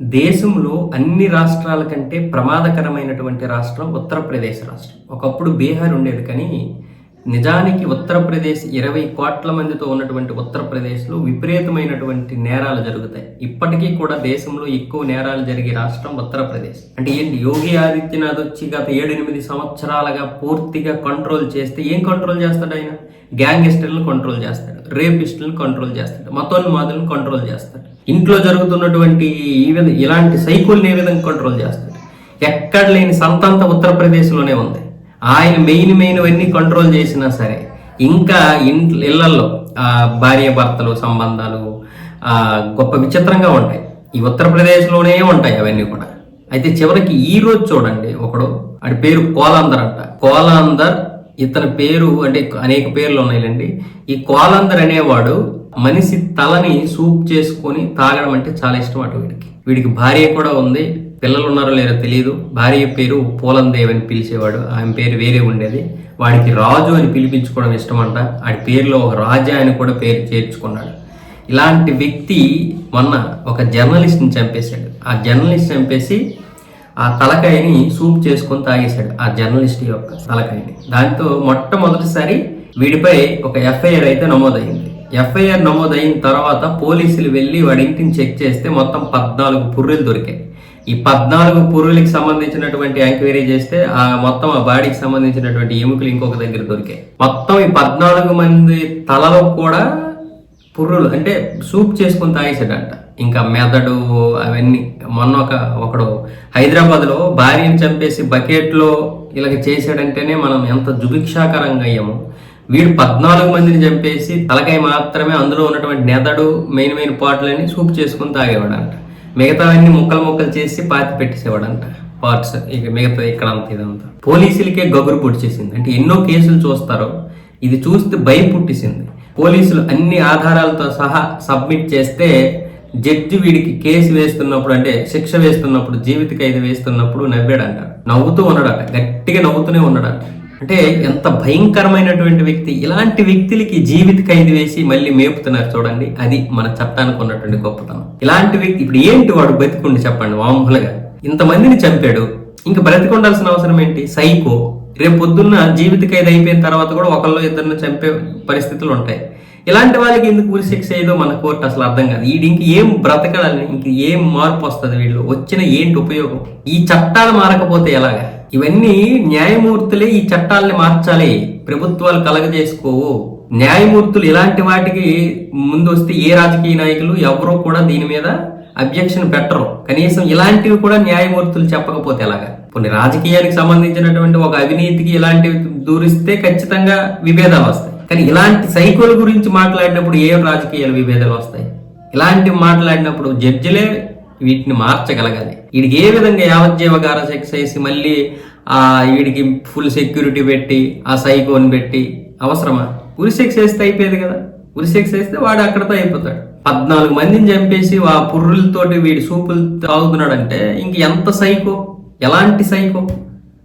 దేశంలో అన్ని రాష్ట్రాల కంటే ప్రమాదకరమైనటువంటి రాష్ట్రం ఉత్తరప్రదేశ్ రాష్ట్రం. ఒకప్పుడు బీహార్ ఉండేది కానీ నిజానికి ఉత్తరప్రదేశ్ ఇరవై కోట్ల మందితో ఉన్నటువంటి ఉత్తరప్రదేశ్లో విపరీతమైనటువంటి నేరాలు జరుగుతాయి. ఇప్పటికీ కూడా దేశంలో ఎక్కువ నేరాలు జరిగే రాష్ట్రం ఉత్తరప్రదేశ్. అంటే ఏంటి? యోగి ఆదిత్యనాథ్ వచ్చి గత ఏడెనిమిది సంవత్సరాలుగా పూర్తిగా కంట్రోల్ చేస్తే ఏం కంట్రోల్ చేస్తాడు ఆయన? గ్యాంగ్స్టర్లను కంట్రోల్ చేస్తాడు. రేపిస్టులను కంట్రోల్ చేస్తాడు. మతోన్మాదులను కంట్రోల్ చేస్తాడు. ఇంట్లో జరుగుతున్నటువంటి ఈ విధ ఇలాంటి సైకిల్ని ఏ విధంగా కంట్రోల్ చేస్తాడు ఎక్కడ లేని సంతంత ఉత్తరప్రదేశ్లోనే ఉంది. ఆయన మెయిన్ మెయిన్ అన్నీ కంట్రోల్ చేసినా సరే ఇంకా ఇంట్లో ఇళ్ళల్లో భార్య భర్తలు సంబంధాలు గొప్ప విచిత్రంగా ఉంటాయి. ఈ ఉత్తరప్రదేశ్లోనే ఉంటాయి అవన్నీ కూడా. అయితే చివరికి ఈ రోజు చూడండి ఒకడు ఆడి పేరు కోలాందర్ అంట. కోలాందర్ ఇతని పేరు అంటే అనేక పేర్లు ఉన్నాయండి ఈ కోలాందర్ అనేవాడు మనిషి తలని సూప్ చేసుకొని తాగడం అంటే చాలా ఇష్టం అటు వీడికి. వీడికి భార్య కూడా ఉంది. పిల్లలు ఉన్నారో లేదో తెలియదు భార్య పేరు పూలందేవ్ అని పిలిచేవాడు. ఆమె పేరు వేరే ఉండేది. వాడికి రాజు అని పిలిపించుకోవడం ఇష్టమంట. ఆడి పేరులో ఒక రాజా అని కూడా పేరు చేర్చుకున్నాడు. ఇలాంటి వ్యక్తి మొన్న ఒక జర్నలిస్ట్ని చంపేశాడు. ఆ జర్నలిస్ట్ చంపేసి ఆ తలకాయని సూప్ చేసుకొని తాగేశాడు ఆ జర్నలిస్ట్ యొక్క తలకాయని. దాంతో మొట్టమొదటిసారి వీడిపై ఒక ఎఫ్ఐఆర్ అయితే నమోదైంది ఎఫ్ఐఆర్ నమోదైన తర్వాత పోలీసులు వెళ్ళి వాడి ఇంటిని చెక్ చేస్తే మొత్తం పద్నాలుగు పుర్రెలు దొరికాయి. ఈ పద్నాలుగు పుర్రెలకి సంబంధించినటువంటి ఎంక్వైరీ చేస్తే ఆ మొత్తం ఆ బాడీకి సంబంధించినటువంటి ఎముకలు ఇంకొక దగ్గర దొరికాయి. మొత్తం ఈ పద్నాలుగు మంది తలలో కూడా పుర్రులు అంటే సూప్ చేసుకొని తాగేసాడంట ఇంకా మెదడు అవన్నీ మొన్న ఒక ఒకడు హైదరాబాద్లో భార్యను చంపేసి బకెట్లో ఇలాగ చేసాడంటేనే మనం ఎంత జుభిక్షాకరంగా అయ్యాము. వీడు పద్నాలుగు మందిని చంపేసి తలకాయ మాత్రమే అందులో ఉన్నటువంటి నెదడు మెయిన్ మెయిన్ పాటలన్నీ సూప్ చేసుకొని తాగేవాడంట. మిగతావన్నీ ముక్కలు ముక్కలు చేసి పాతి పెట్టేసేవాడంట. పార్ట్స్ ఇక మిగతా ఇక్కడ అంత ఇదంతా. పోలీసులకే గగురు పుట్టించేసింది అంటే ఎన్నో కేసులు చూస్తారో ఇది చూస్తే భయం పుట్టేసింది. పోలీసులు అన్ని ఆధారాలతో సహా సబ్మిట్ చేస్తే జడ్జి వీడికి కేసు వేస్తున్నప్పుడు అంటే శిక్ష వేస్తున్నప్పుడు జీవిత ఖైదు వేస్తున్నప్పుడు నవ్వాడంట. నవ్వుతూ ఉన్నాడట. గట్టిగా నవ్వుతూనే ఉన్నాడట. అంటే ఎంత భయంకరమైనటువంటి వ్యక్తి ఇలాంటి వ్యక్తులకి జీవిత ఖైదు వేసి మళ్ళీ మేపుతున్నారు చూడండి. అది మన చట్టానికి ఉన్నటువంటి గొప్పతనం. ఇలాంటి వ్యక్తి ఇప్పుడు ఏంటి వాడు బతికుండి చెప్పండి మామూలుగా? ఇంతమందిని చంపాడు. ఇంకా బ్రతికుండాల్సిన అవసరం ఏంటి? సైకో. రేపు పొద్దున్న జీవిత ఖైదు అయిపోయిన తర్వాత కూడా ఒకళ్ళు ఇద్దరిని చంపే పరిస్థితులు ఉంటాయి. ఇలాంటి వాళ్ళకి ఎందుకు శిక్ష ఏదో మన కోర్టు అసలు అర్థం కాదు. వీడి ఇంక ఏం బ్రతకాలని ఇంక ఏం మార్పు వస్తుంది వీళ్ళు? వచ్చిన ఏంటి ఉపయోగం? ఈ చట్టాలు మారకపోతే ఎలాగా? ఇవన్నీ న్యాయమూర్తులే ఈ చట్టాలని మార్చాలి. ప్రభుత్వాలు కలగజేసుకోవు. న్యాయమూర్తులు ఇలాంటి వాటికి ముందు వస్తే ఏ రాజకీయ నాయకులు ఎవరో కూడా దీని మీద అబ్జెక్షన్ పెట్టరు. కనీసం ఇలాంటివి కూడా న్యాయమూర్తులు చెప్పకపోతే ఎలాగా? కొన్ని రాజకీయానికి సంబంధించినటువంటి ఒక అవినీతికి ఇలాంటివి దూరిస్తే ఖచ్చితంగా విభేదాలు వస్తాయి. కానీ ఇలాంటి సైకోల గురించి మాట్లాడినప్పుడు ఏ రాజకీయాలు విభేదాలు వస్తాయి? ఇలాంటివి మాట్లాడినప్పుడు జడ్జిలే వీటిని మార్చగలగాలి. వీడికి ఏ విధంగా యావజ్జీవగార శిక్ష వేసి మళ్ళీ ఆ వీడికి ఫుల్ సెక్యూరిటీ పెట్టి ఆ సైకోని పెట్టి అవసరమా? ఉరి శిక్ష వేస్తే అయిపోయేది కదా. ఉరి శిక్ష వేస్తే వాడు అక్కడతో అయిపోతాడు. పద్నాలుగు మందిని చంపేసి ఆ పుర్రులతోటి వీడి సూపులు తాగుతున్నాడంటే ఇంక ఎంత సైకో? ఎలాంటి సైకో?